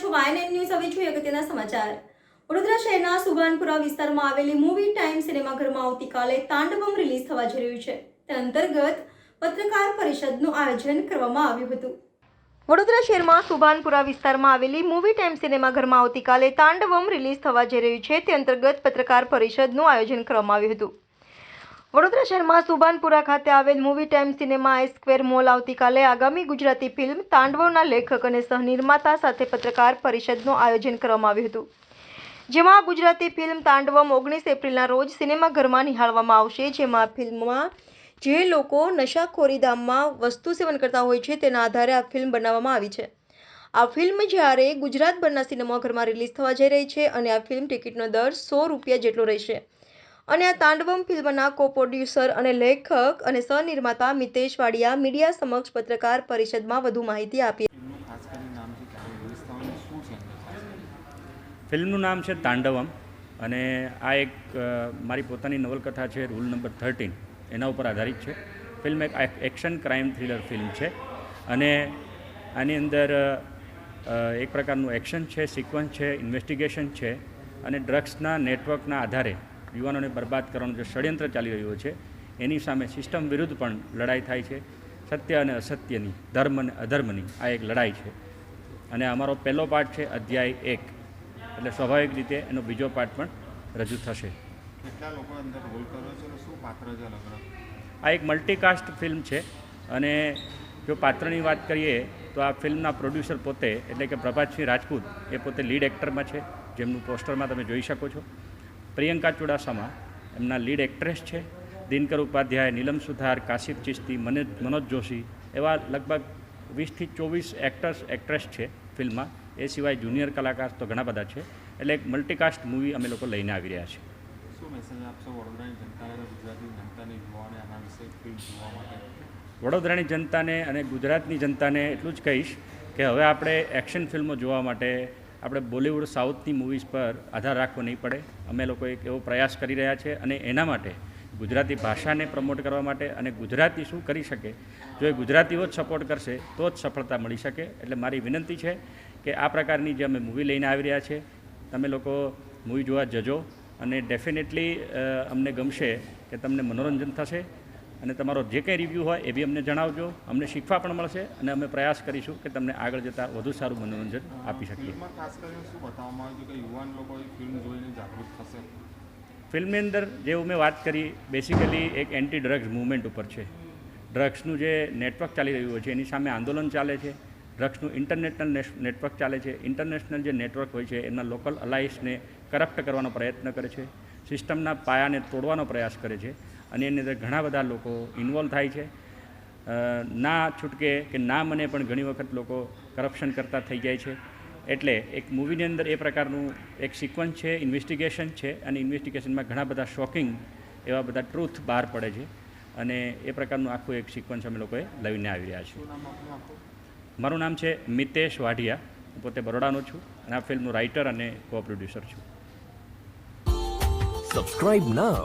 છો વાયન ન્યૂઝ હવે જોઈએ અગત્યના સમાચાર. વડોદરા શહેરના સુભાનપુરા વિસ્તારમાં આવેલી મૂવી ટાઈમ સિનેમાઘરમાં આવતીકાલે તાંડવમ રિલીઝ થવા જઈ રહ્યું છે. તે અંતર્ગત પત્રકાર પરિષદનું આયોજન કરવામાં આવ્યું હતું. વડોદરા શહેરમાં સુભાનપુરા વિસ્તારમાં આવેલી મૂવી ટાઈમ સિનેમાઘરમાં આવતીકાલે તાંડવમ રિલીઝ થવા જઈ રહ્યું છે. તે અંતર્ગત પત્રકાર પરિષદનું આયોજન કરવામાં આવ્યું હતું. વડોદરા શહેરમાં સુભાનપુરા ખાતે આવેલ movie time cinema I square mall આવતીકાલે આગામી ગુજરાતી ફિલ્મ તાંડવના લેખક અને સહનિર્માતા સાથે પત્રકાર પરિષદનું આયોજન કરવામાં આવ્યું હતું. જેમાં ગુજરાતી ફિલ્મ તાંડવમ ઓગણીસ એપ્રિલના રોજ સિનેમાઘરમાં નિહાળવામાં આવશે, જેમાં ફિલ્મમાં જે લોકો નશાખોરી ધામમાં વસ્તુ સેવન કરતા હોય છે, તેના આધારે આ ફિલ્મ બનાવવામાં આવી છે. આ ફિલ્મ જ્યારે ગુજરાતભરના સિનેમાઘરમાં રિલીઝ થવા જઈ રહી છે અને આ ફિલ્મ ટિકિટનો દર સો રૂપિયા જેટલો રહેશે. અને આ તાંડવમ ફિલ્મના કો પ્રોડ્યુસર અને લેખક અને સહનિર્માતા મિતેશ વાડિયા મીડિયા સમક્ષ પત્રકાર પરિષદમાં વધુ માહિતી આપી. ફિલ્મનું નામ છે તાંડવમ અને આ એક મારી પોતાની નવલકથા છે રૂલ નંબર થર્ટીન. એના ઉપર આધારિત છે. ફિલ્મ એક એક- એક્શન ક્રાઇમ થ્રિલર ફિલ્મ છે અને આની અંદર એક પ્રકારનું એક્શન છે સિક્વન્સ છે ઇન્વેસ્ટિગેશન છે અને ડ્રગ્સના નેટવર્કના આધારે યુવાનોને બરબાદ કરવાનું જે ષડયંત્ર ચાલી રહ્યું છે એની સામે સિસ્ટમ વિરુદ્ધ પણ લડાઈ થાય છે. સત્ય અને અસત્યની ધર્મ અને અધર્મની આ એક લડાઈ છે. અને અમારો પહેલો પાર્ટ છે અધ્યાય એક. એટલે સ્વાભાવિક રીતે એનો બીજો પાઠ પણ રજૂ થશે. આ એક મલ્ટીકાસ્ટ ફિલ્મ છે અને જો પાત્રની વાત કરીએ તો આ ફિલ્મના પ્રોડ્યુસર પોતે એટલે કે પ્રભાતસિંહ રાજપૂત એ પોતે લીડ એક્ટરમાં છે. જેમનું પોસ્ટરમાં તમે જોઈ શકો છો. પ્રિયંકા ચુડાસમા એમના લીડ એક્ટ્રેસ છે દિનકર ઉપાધ્યાય નીલમ સુથાર કાશિફ ચિસ્તી મને મનોજ જોશી એવા લગભગ વીસથી ચોવીસ એક્ટર્સ એક્ટ્રેસ છે ફિલ્મમાં. એ સિવાય જુનિયર કલાકાર તો ઘણા બધા છે. એટલે એક મલ્ટીકાસ્ટ મૂવી અમે લોકો લઈને આવી રહ્યા છીએ. વડોદરાની જનતાને અને ગુજરાતની જનતાને એટલું જ કહીશ કે હવે આપણે એક્શન ફિલ્મો જોવા માટે આપણે બોલિવૂડ સાઉથની મૂવીઝ પર આધાર રાખવો નહીં પડે. અમે લોકો એક એવો પ્રયાસ કરી રહ્યા છે અને એના માટે ગુજરાતી ભાષાને પ્રમોટ કરવા માટે અને ગુજરાતી શું કરી શકે? જો એ ગુજરાતીઓ જ સપોર્ટ કરશે, તો જ સફળતા મળી શકે. એટલે મારી વિનંતી છે કે આ પ્રકારની જે અમે મૂવી લઈને આવી રહ્યા છે, તમે લોકો મૂવી જોવા જજો અને ડેફિનેટલી અમને ગમશે કે તમને મનોરંજન થશે. અને તમારો જે કંઈ રિવ્યૂ હોય એ બી અમને જણાવજો. અમને શીખવા પણ મળશે અને અમે પ્રયાસ કરીશું કે તમને આગળ જતાં વધુ સારું મનોરંજન આપી શકીએ. ફિલ્મની અંદર જેવું મેં વાત કરી બેસિકલી એક એન્ટી ડ્રગ્સ મૂવમેન્ટ ઉપર છે. ડ્રગ્સનું જે નેટવર્ક ચાલી રહ્યું હોય છે એની સામે આંદોલન ચાલે છે. ડ્રગ્સનું ઇન્ટરનેશનલ નેટવર્ક ચાલે છે. ઇન્ટરનેશનલ જે નેટવર્ક હોય છે એમના લોકલ અલાયન્સને કરપ્ટ કરવાનો પ્રયત્ન કરે છે. સિસ્ટમના પાયાને તોડવાનો પ્રયાસ કરે છે. અને એની અંદર ઘણા બધા લોકો ઇન્વોલ્વ થાય છે. ના છૂટકે કે ના મને પણ ઘણી વખત લોકો કરપ્શન કરતા થઈ જાય છે. એટલે એક મૂવીની અંદર એ પ્રકારનું એક સિક્વન્સ છે ઇન્વેસ્ટિગેશન છે અને ઇન્વેસ્ટિગેશનમાં ઘણા બધા શોકિંગ એવા બધા ટ્રુથ બહાર પડે છે. અને એ પ્રકારનું આખું એક સિક્વન્સ અમે લોકોએ લઈને આવી રહ્યા છીએ. મારું નામ છે મિતેશ વાઢિયા. હું પોતે બરોડાનો છું અને આ ફિલ્મનું રાઇટર અને કો પ્રોડ્યુસર છું. Subscribe now